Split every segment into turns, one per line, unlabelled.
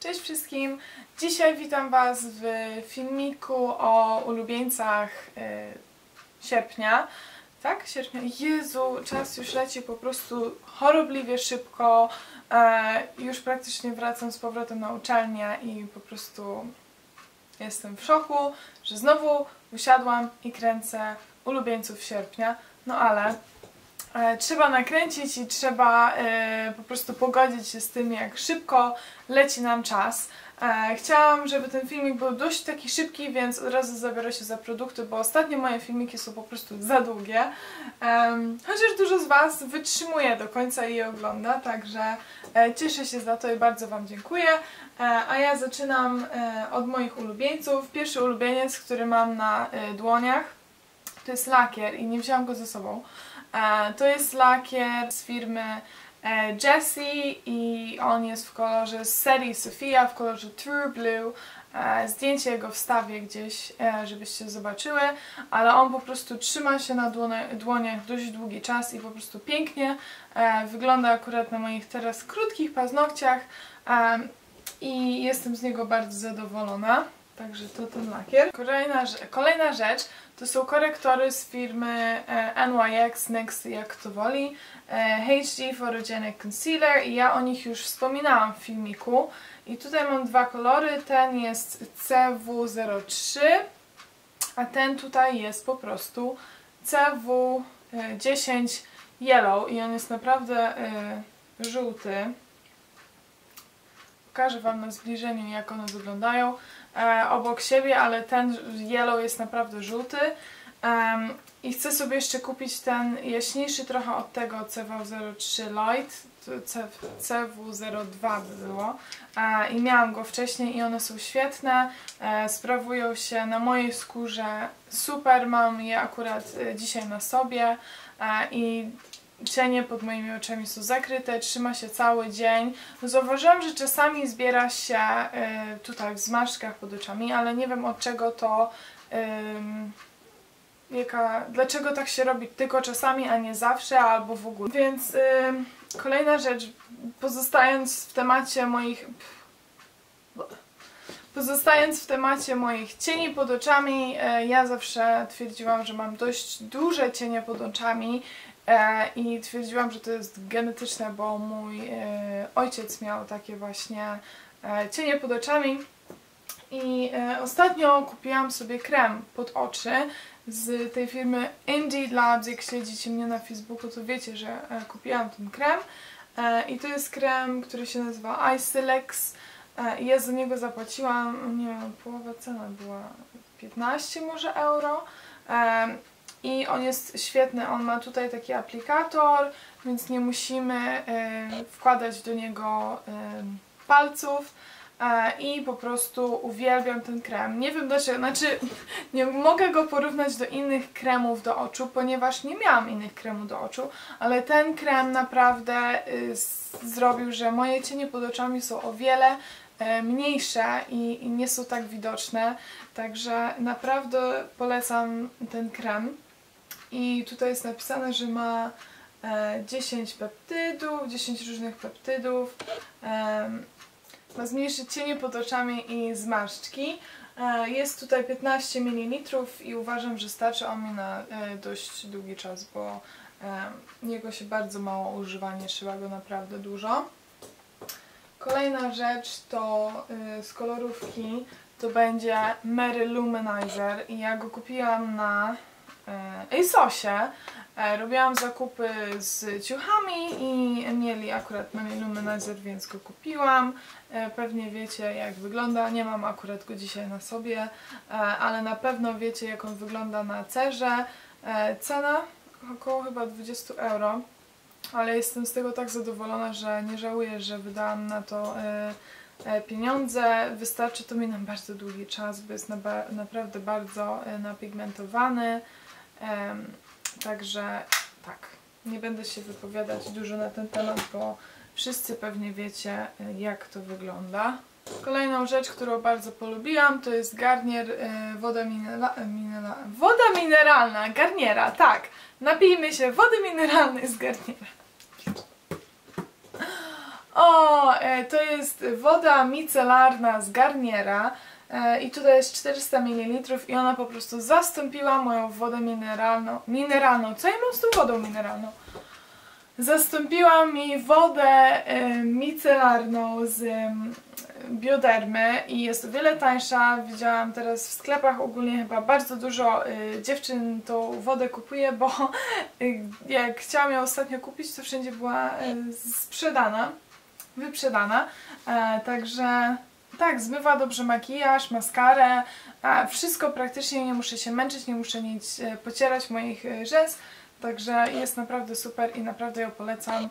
Cześć wszystkim! Dzisiaj witam Was w filmiku o ulubieńcach e, sierpnia. Tak? Sierpnia. Jezu, czas już leci po prostu chorobliwie szybko. E, już praktycznie wracam z powrotem na uczelnię i po prostu jestem w szoku, że znowu usiadłam i kręcę ulubieńców sierpnia. No ale trzeba nakręcić i trzeba e, po prostu pogodzić się z tym, jak szybko leci nam czas. E, chciałam, żeby ten filmik był dość taki szybki, więc od razu zabiorę się za produkty, bo ostatnio moje filmiki są po prostu za długie. Chociaż dużo z Was wytrzymuje do końca i je ogląda, także cieszę się za to i bardzo Wam dziękuję. A ja zaczynam od moich ulubieńców. Pierwszy ulubieniec, który mam na dłoniach, to jest lakier i nie wziąłam go ze sobą. E, to jest lakier z firmy e, Jessie i on jest w kolorze z serii Sophia w kolorze True Blue. E, zdjęcie jego wstawię gdzieś, żebyście zobaczyły, ale on po prostu trzyma się na dłoniach dość długi czas i po prostu pięknie wygląda akurat na moich teraz krótkich paznokciach i jestem z niego bardzo zadowolona. Także to ten lakier. Kolejna, kolejna rzecz to są korektory z firmy e, NYX, NYX jak to woli. E, HD Photogenic Concealer i ja o nich już wspominałam w filmiku. I tutaj mam dwa kolory. Ten jest CW03, a ten tutaj jest po prostu CW10 Yellow i on jest naprawdę żółty. Pokażę Wam na zbliżeniu jak one wyglądają e, obok siebie, ale ten yellow jest naprawdę żółty. I chcę sobie jeszcze kupić ten jaśniejszy trochę od tego CW03 Light, CW02 by było. E, I miałam go wcześniej i one są świetne, e, sprawują się na mojej skórze super, mam je akurat e, dzisiaj na sobie e, i cienie pod moimi oczami są zakryte, trzyma się cały dzień. Zauważyłam, że czasami zbiera się y, tutaj w zmarszczkach pod oczami, ale nie wiem od czego to... Y, jaka, dlaczego tak się robi tylko czasami, a nie zawsze, albo w ogóle. Więc y, kolejna rzecz, pozostając w temacie moich... Pozostając w temacie moich cieni pod oczami, ja zawsze twierdziłam, że mam dość duże cienie pod oczami i twierdziłam, że to jest genetyczne, bo mój e, ojciec miał takie właśnie e, cienie pod oczami. I ostatnio kupiłam sobie krem pod oczy z tej firmy Indeed Labs, jak śledzicie mnie na Facebooku to wiecie, że kupiłam ten krem. I to jest krem, który się nazywa Isylex. I ja za niego zapłaciłam, nie wiem, połowa cena była 15 może euro i on jest świetny, on ma tutaj taki aplikator, więc nie musimy y, wkładać do niego y, palców y, i po prostu uwielbiam ten krem. Nie wiem dlaczego, znaczy nie mogę go porównać do innych kremów do oczu, ponieważ nie miałam innych kremów do oczu, ale ten krem naprawdę zrobił, że moje cienie pod oczami są o wiele mniejsze i, i nie są tak widoczne, także naprawdę polecam ten krem. I tutaj jest napisane, że ma 10 e, peptydów, 10 różnych peptydów. Ma zmniejszyć cienie pod oczami i zmarszczki. E, jest tutaj 15 ml i uważam, że starczy on mi na e, dość długi czas, bo jego się bardzo mało używa, nie trzeba go naprawdę dużo. Kolejna rzecz to z kolorówki to będzie Mary Luminizer i ja go kupiłam na E, ASOSie. E, robiłam zakupy z ciuchami i mieli akurat na mnie luminizer, więc go kupiłam. E, pewnie wiecie jak wygląda, nie mam akurat go dzisiaj na sobie, ale na pewno wiecie jak on wygląda na cerze. Cena około chyba 20 euro, ale jestem z tego tak zadowolona, że nie żałuję, że wydałam na to pieniądze. Wystarczy to mi na bardzo długi czas, bo jest naprawdę bardzo napigmentowany. Także tak, nie będę się wypowiadać dużo na ten temat, bo wszyscy pewnie wiecie e, jak to wygląda. Kolejną rzecz, którą bardzo polubiłam, to jest garnier e, woda, minera minera woda mineralna, garniera, tak. Napijmy się wody mineralnej z garniera. O, e, to jest woda micelarna z Garniera e, i tutaj jest 400 ml i ona po prostu zastąpiła moją wodę mineralną. Mineralną. Co ja mam z tą wodą mineralną? Zastąpiła mi wodę e, micelarną z biodermy i jest o wiele tańsza. Widziałam teraz w sklepach ogólnie chyba bardzo dużo y, dziewczyn tą wodę kupuje, bo jak chciałam ją ostatnio kupić, to wszędzie była sprzedana, wyprzedana. E, także tak, zmywa dobrze makijaż, maskarę, a wszystko praktycznie, nie muszę się męczyć, nie muszę mieć, e, pocierać moich e, rzęs, także jest naprawdę super i naprawdę ją polecam.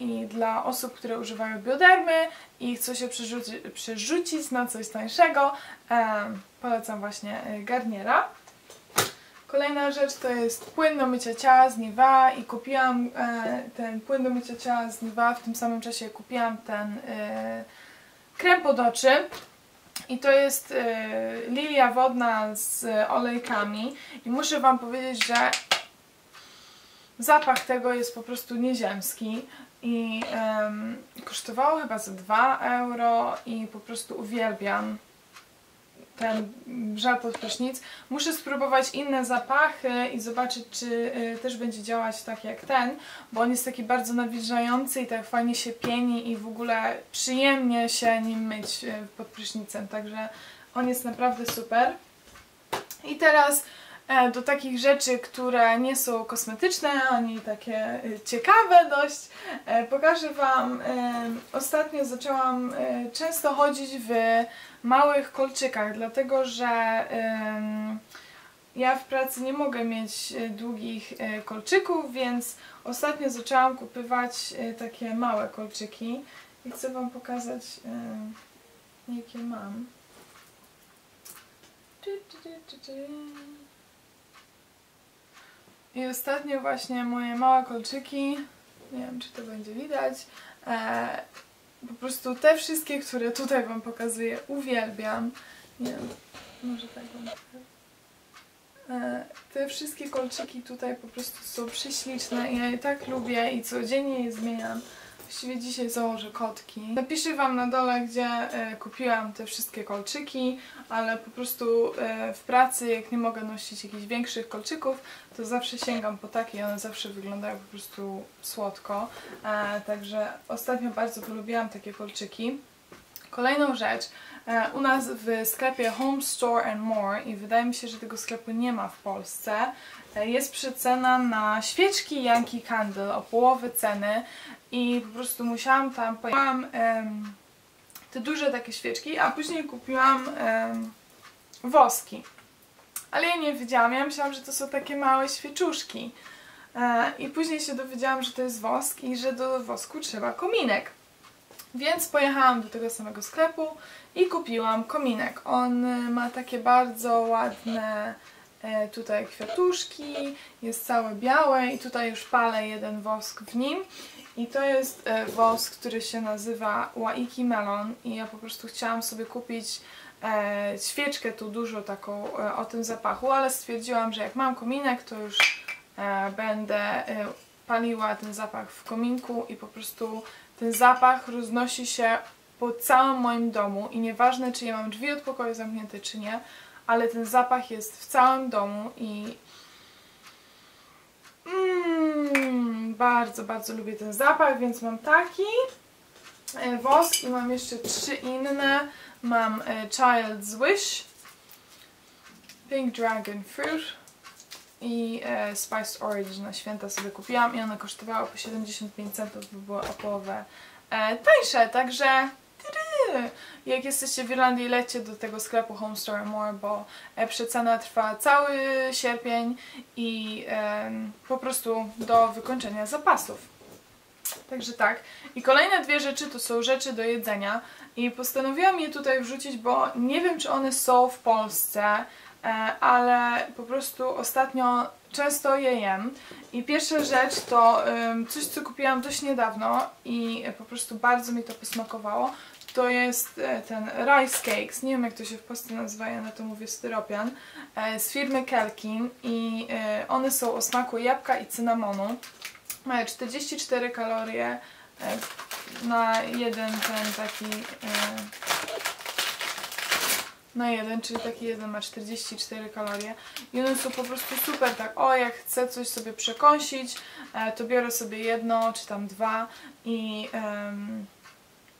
I dla osób, które używają biodermy i chcą się przerzuci, przerzucić na coś tańszego, em, polecam właśnie e, Garniera. Kolejna rzecz to jest płyn do mycia ciała z Nivea i kupiłam e, ten płyn do mycia ciała z Nivea w tym samym czasie kupiłam ten e, krem pod oczy. I to jest e, lilia wodna z olejkami. I muszę Wam powiedzieć, że zapach tego jest po prostu nieziemski. I em, kosztowało chyba za 2 euro i po prostu uwielbiam ten żel pod prysznic. Muszę spróbować inne zapachy i zobaczyć, czy y, też będzie działać tak jak ten, bo on jest taki bardzo nawilżający i tak fajnie się pieni i w ogóle przyjemnie się nim myć y, pod prysznicem, także on jest naprawdę super. I teraz do takich rzeczy, które nie są kosmetyczne, ani takie y, ciekawe dość, e, pokażę Wam, e, ostatnio zaczęłam e, często chodzić w małych kolczykach, dlatego że ja w pracy nie mogę mieć e, długich e, kolczyków, więc ostatnio zaczęłam kupywać e, takie małe kolczyki. I chcę Wam pokazać e, jakie mam. I ostatnio właśnie moje małe kolczyki, nie wiem czy to będzie widać, e, po prostu te wszystkie, które tutaj Wam pokazuję, uwielbiam. Nie wiem, może tak Wam. E, Te wszystkie kolczyki tutaj po prostu są prześliczne ja je tak lubię i codziennie je zmieniam. Właściwie dzisiaj założę kotki. Napiszę Wam na dole, gdzie e, kupiłam te wszystkie kolczyki, ale po prostu e, w pracy, jak nie mogę nosić jakichś większych kolczyków, to zawsze sięgam po takie i one zawsze wyglądają po prostu słodko. E, także ostatnio bardzo polubiłam takie kolczyki. Kolejną rzecz, e, u nas w sklepie Home Store and More i wydaje mi się, że tego sklepu nie ma w Polsce, e, jest przecena na świeczki Yankee Candle o połowę ceny i po prostu musiałam tam pojechałam te duże takie świeczki, a później kupiłam em, woski. Ale ja nie wiedziałam, ja myślałam, że to są takie małe świeczuszki. E, I później się dowiedziałam, że to jest wosk i że do wosku trzeba kominek. Więc pojechałam do tego samego sklepu i kupiłam kominek. On y, ma takie bardzo ładne e, tutaj kwiatuszki, jest całe białe i tutaj już palę jeden wosk w nim. I to jest e, wosk, który się nazywa Waiki Melon i ja po prostu chciałam sobie kupić e, świeczkę tu dużo taką o tym zapachu, ale stwierdziłam, że jak mam kominek, to już będę paliła ten zapach w kominku i po prostu ten zapach roznosi się po całym moim domu i nieważne czy ja mam drzwi od pokoju zamknięte czy nie, ale ten zapach jest w całym domu i mm, bardzo, bardzo lubię ten zapach, więc mam taki e, wosk i mam jeszcze trzy inne. Mam e, Child's Wish, Pink Dragon Fruit i e, Orange na święta sobie kupiłam i one kosztowały po 75 centów, bo były o połowę e, tańsze, także jak jesteście w Irlandii, lećcie do tego sklepu Home Store More, bo e, przecena trwa cały sierpień i e, po prostu do wykończenia zapasów. Także tak. I kolejne dwie rzeczy to są rzeczy do jedzenia i postanowiłam je tutaj wrzucić, bo nie wiem czy one są w Polsce, ale po prostu ostatnio często je jem. I pierwsza rzecz to coś, co kupiłam dość niedawno i po prostu bardzo mi to posmakowało. To jest e, ten rice cakes, nie wiem jak to się w Polsce nazywa, ja na to mówię styropian, e, z firmy Kelkin i e, one są o smaku jabłka i cynamonu. Mają 44 kalorie, e, na jeden ten taki e, na jeden, czyli taki jeden ma 44 kalorie i one są po prostu super, tak o jak chcę coś sobie przekąsić, e, to biorę sobie jedno czy tam dwa i em,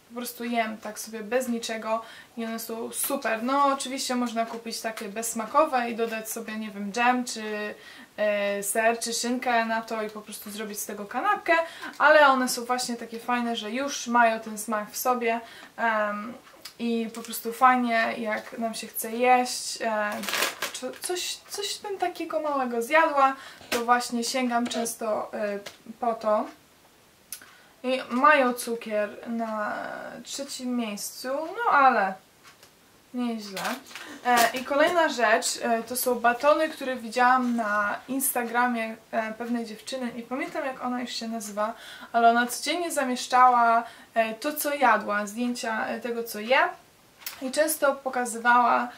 po prostu jem tak sobie bez niczego i one są super. No oczywiście można kupić takie bezsmakowe i dodać sobie, nie wiem, dżem czy e, ser czy szynkę na to i po prostu zrobić z tego kanapkę, ale one są właśnie takie fajne, że już mają ten smak w sobie. em, i po prostu fajnie, jak nam się chce jeść, e, czy coś, coś bym takiego małego zjadła, to właśnie sięgam często e, po to. I mają cukier na trzecim miejscu, no ale nieźle. E, I kolejna rzecz, e, to są batony, które widziałam na Instagramie e, pewnej dziewczyny, nie pamiętam jak ona już się nazywa, ale ona codziennie zamieszczała to, co jadła, zdjęcia tego, co je i często pokazywała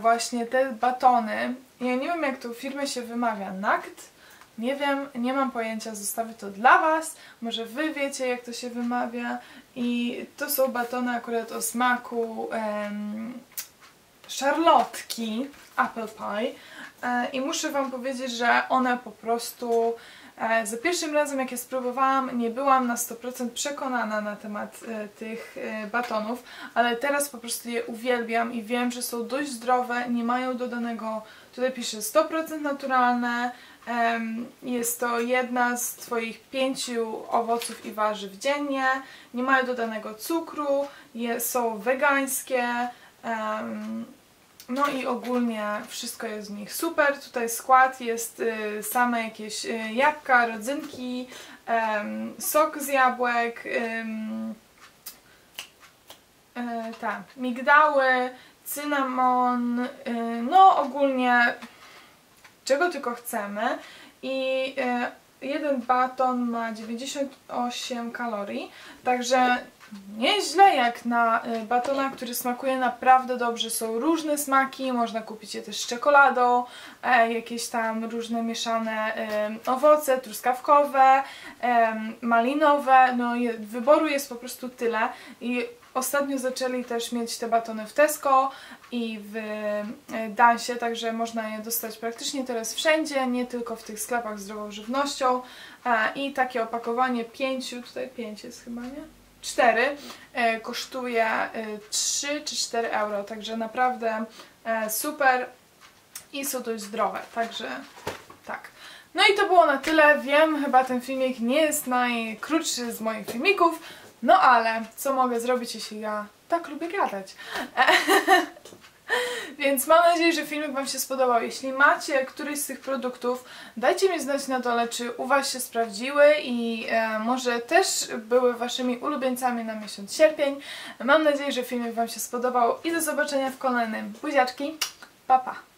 właśnie te batony. Ja nie wiem, jak to w firmie się wymawia, nakt? Nie wiem, nie mam pojęcia, zostawię to dla Was. Może Wy wiecie, jak to się wymawia. I to są batony akurat o smaku em, szarlotki, apple pie. E, I muszę Wam powiedzieć, że one po prostu e, za pierwszym razem jak je spróbowałam nie byłam na 100% przekonana na temat e, tych e, batonów, ale teraz po prostu je uwielbiam i wiem, że są dość zdrowe, nie mają dodanego, tutaj pisze 100% naturalne, jest to jedna z Twoich pięciu owoców i warzyw dziennie, nie mają dodanego cukru, są wegańskie, no i ogólnie wszystko jest w nich super. Tutaj skład jest y, same jakieś y, jabłka, rodzynki, sok z jabłek, tak, migdały, cynamon, y, no ogólnie czego tylko chcemy. I y, jeden baton ma 98 kalorii, także nieźle jak na y, batona, który smakuje naprawdę dobrze. Są różne smaki, można kupić je też z czekoladą, e, jakieś tam różne mieszane owoce, truskawkowe, malinowe, no wyboru jest po prostu tyle i ostatnio zaczęli też mieć te batony w Tesco i w e, Dansie, także można je dostać praktycznie teraz wszędzie, nie tylko w tych sklepach z zdrową żywnością e, i takie opakowanie pięciu, tutaj pięć jest chyba, nie? 4 e, kosztuje e, 3 czy 4 euro, także naprawdę super i są dość zdrowe, także tak. No i to było na tyle, wiem, chyba ten filmik nie jest najkrótszy z moich filmików, no ale co mogę zrobić, jeśli ja tak lubię gadać? Więc mam nadzieję, że filmik Wam się spodobał. Jeśli macie któryś z tych produktów, dajcie mi znać na dole, czy u Was się sprawdziły i e, może też były Waszymi ulubieńcami na miesiąc sierpień. Mam nadzieję, że filmik Wam się spodobał i do zobaczenia w kolejnym. Buziaczki, pa pa!